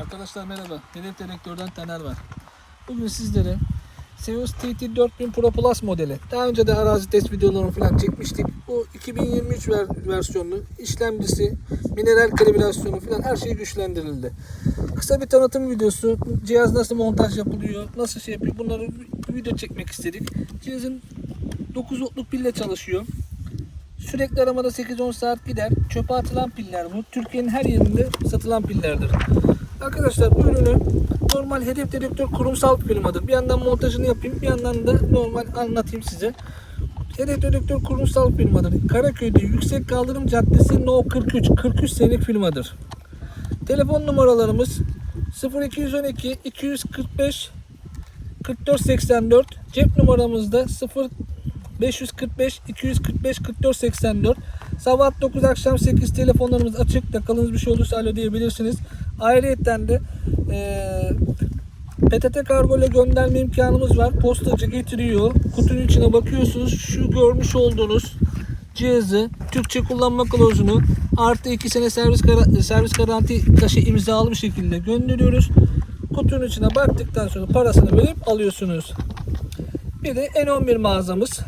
Arkadaşlar merhaba. Hedef Dedektör'den Taner var. Bugün sizlere Seus TT 4000 Pro Plus modeli. Daha önce de arazi test videolarını falan çekmiştik. Bu 2023 ver, versiyonlu işlemcisi, mineral kalibrasyonu falan her şey güçlendirildi. Kısa bir tanıtım videosu. Cihaz nasıl montaj yapılıyor, nasıl şey yapıyor bunları video çekmek istedik. Cihazın 9 voltluk pille çalışıyor. Sürekli aramada 8-10 saat gider. Çöpe atılan piller bu. Türkiye'nin her yerinde satılan pillerdir. Arkadaşlar bu ürünü normal hedef dedektör kurumsal firmadır. Bir yandan montajını yapayım bir yandan da normal anlatayım size. Hedef dedektör kurumsal firmadır. Karaköy'de Yüksek Kaldırım Caddesi No 43. 43 senelik firmadır. Telefon numaralarımız 0212 245 4484 cep numaramızda 0 545 245 44 84 sabah 9 akşam 8 telefonlarımız açık takalınız bir şey olursa alo diyebilirsiniz ayrıyetten de eee PTT kargo ile gönderme imkanımız var. Postacı getiriyor. Kutunun içine bakıyorsunuz. Şu görmüş olduğunuz cihazı Türkçe kullanma kılavuzunu artı 2 sene servis, kara- servis garanti taşı imzalı bir şekilde gönderiyoruz. Kutunun içine baktıktan sonra parasını verip alıyorsunuz. Bir de N11 mağazamız.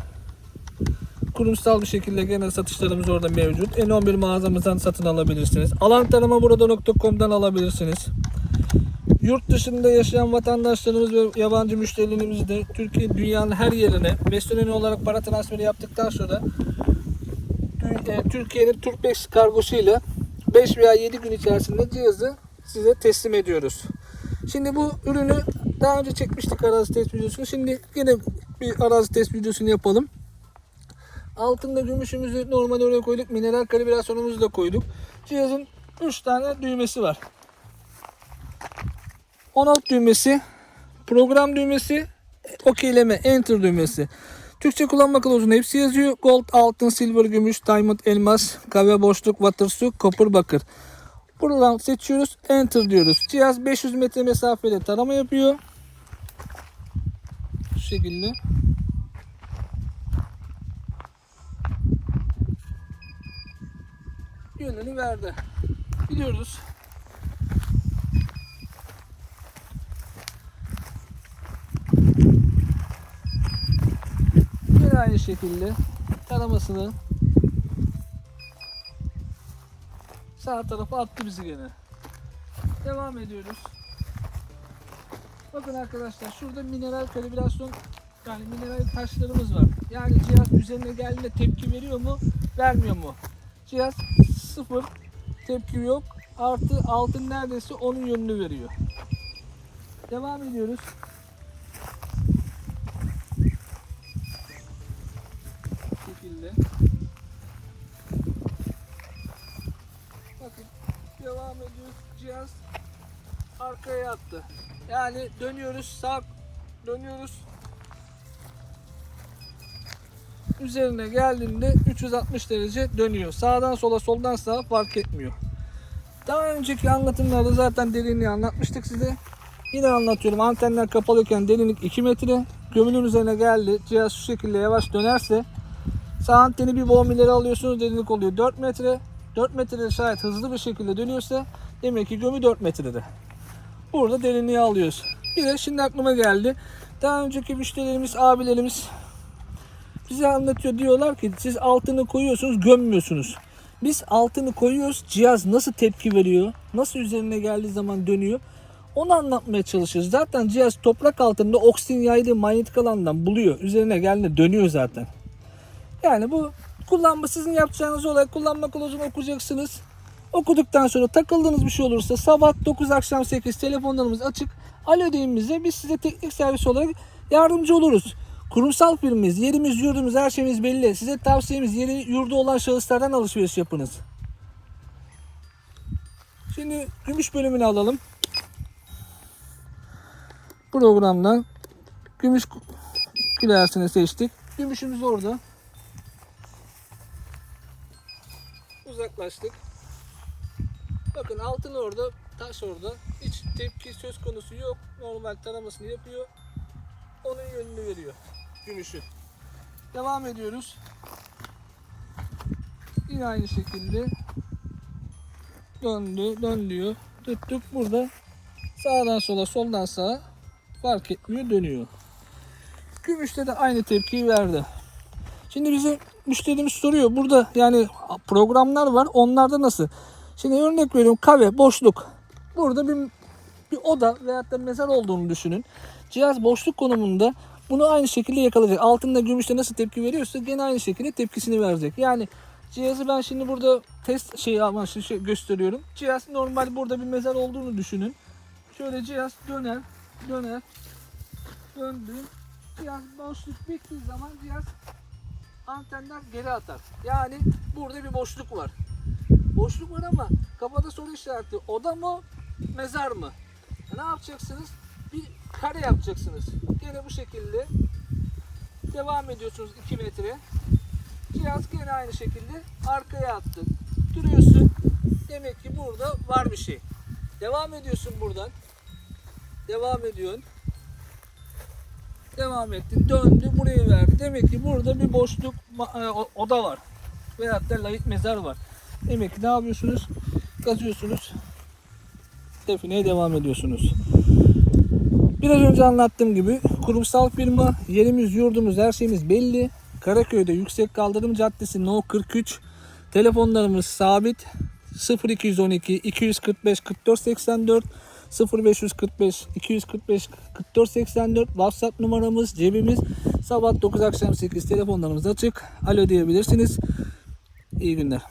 Kurumsal bir şekilde genel satışlarımız orada mevcut. N11 mağazamızdan satın alabilirsiniz. Alantaramaburada.com'dan alabilirsiniz. Yurt dışında yaşayan vatandaşlarımız ve yabancı müşterilerimiz de Türkiye dünyanın her yerine Western olarak para transferi yaptıktan sonra e, Türkiye'nin Turpex kargosuyla 5 veya 7 gün içerisinde cihazı size teslim ediyoruz. Şimdi bu ürünü daha önce çekmiştik arazi test videosunu. Şimdi yine bir arazi test videosunu yapalım. Altında gümüşümüzü normal oraya koyduk. Mineral kalibrasyonumuzu da koyduk. Cihazın 3 tane düğmesi var. On alt düğmesi, program düğmesi, okeyleme, enter düğmesi. Türkçe kullanma kılavuzunda hepsi yazıyor. Gold, altın, silver, gümüş, diamond, elmas, kahve boşluk, water su, kopur, bakır. Buradan seçiyoruz. Enter diyoruz. Cihaz 500 metre mesafede tarama yapıyor. Şu şekilde. Yönünü verdi. Gidiyoruz. Yine aynı şekilde taramasını sağ tarafa attı bizi gene. Devam ediyoruz. Bakın arkadaşlar şurada mineral kalibrasyon yani mineral taşlarımız var. Yani cihaz üzerine geldiğinde tepki veriyor mu, vermiyor mu? Cihaz sıfır tepki yok. Artı altın neredeyse onun yönünü veriyor. Devam ediyoruz. Bu şekilde. Bakın devam ediyoruz. Cihaz arkaya attı. Yani dönüyoruz sağ dönüyoruz. Üzerine geldiğinde 360 derece dönüyor. Sağdan sola soldan sağa fark etmiyor. Daha önceki anlatımlarda zaten derinliği anlatmıştık size. Yine anlatıyorum. Antenler kapalıyken derinlik 2 metre. Gömülün üzerine geldi. Cihaz şu şekilde yavaş dönerse sağ anteni bir boğum ileri alıyorsunuz. Derinlik oluyor 4 metre. 4 metrede şayet hızlı bir şekilde dönüyorsa demek ki gömü 4 metrede. Burada derinliği alıyoruz. Bir de şimdi aklıma geldi. Daha önceki müşterilerimiz, abilerimiz bize anlatıyor. Diyorlar ki siz altını koyuyorsunuz, gömmüyorsunuz. Biz altını koyuyoruz. Cihaz nasıl tepki veriyor? Nasıl üzerine geldiği zaman dönüyor? Onu anlatmaya çalışıyoruz. Zaten cihaz toprak altında oksijen yaydığı manyetik alandan buluyor. Üzerine geldiğinde dönüyor zaten. Yani bu kullanma sizin yapacağınız olay kullanma kılavuzunu okuyacaksınız. Okuduktan sonra takıldığınız bir şey olursa sabah 9 akşam 8 telefonlarımız açık. Alo deyin bize biz size teknik servis olarak yardımcı oluruz. Kurumsal firmayız. Yerimiz, yurdumuz, her şeyimiz belli. Size tavsiyemiz yeri yurdu olan şahıslardan alışveriş yapınız. Şimdi gümüş bölümünü alalım. Programdan gümüş külersini seçtik. Gümüşümüz orada. Uzaklaştık. Bakın altın orada, taş orada. Hiç tepki söz konusu yok. Normal taramasını yapıyor. Onun yönünü veriyor. Gümüşü. Devam ediyoruz. Yine aynı şekilde döndü, dön diyor. Tuttuk burada Sağdan sola, soldan sağa fark etmiyor, dönüyor. Gümüşte de aynı tepkiyi verdi. Şimdi bize müşterimiz soruyor. Burada yani programlar var. Onlarda nasıl? Şimdi örnek veriyorum kave, boşluk. Burada bir, bir oda veyahut da mezar olduğunu düşünün. Cihaz boşluk konumunda bunu aynı şekilde yakalayacak. Altında gümüşte nasıl tepki veriyorsa gene aynı şekilde tepkisini verecek. Yani cihazı ben şimdi burada test şey amaçlı şey gösteriyorum. Cihaz normal burada bir mezar olduğunu düşünün. Şöyle cihaz döner, döner, döndü. Cihaz boşluk bittiği zaman cihaz antenler geri atar. Yani burada bir boşluk var. Boşluk var ama kafada soru işareti. Oda mı, mezar mı? Ne yapacaksınız? Kare yapacaksınız. Gene bu şekilde devam ediyorsunuz 2 metre. Cihaz gene aynı şekilde arkaya attı. Duruyorsun. Demek ki burada var bir şey. Devam ediyorsun buradan. Devam ediyorsun. Devam etti. Döndü. Burayı verdi. Demek ki burada bir boşluk e, oda var. Veyahut da layık mezar var. Demek ki ne yapıyorsunuz? Kazıyorsunuz. Defineye devam ediyorsunuz. Biraz önce anlattığım gibi kurumsal firma, yerimiz, yurdumuz, her şeyimiz belli. Karaköy'de Yüksek Kaldırım Caddesi No 43. Telefonlarımız sabit. 0212 245 44 84 0545 245 44 84 WhatsApp numaramız cebimiz sabah 9 akşam 8 telefonlarımız açık. Alo diyebilirsiniz. İyi günler.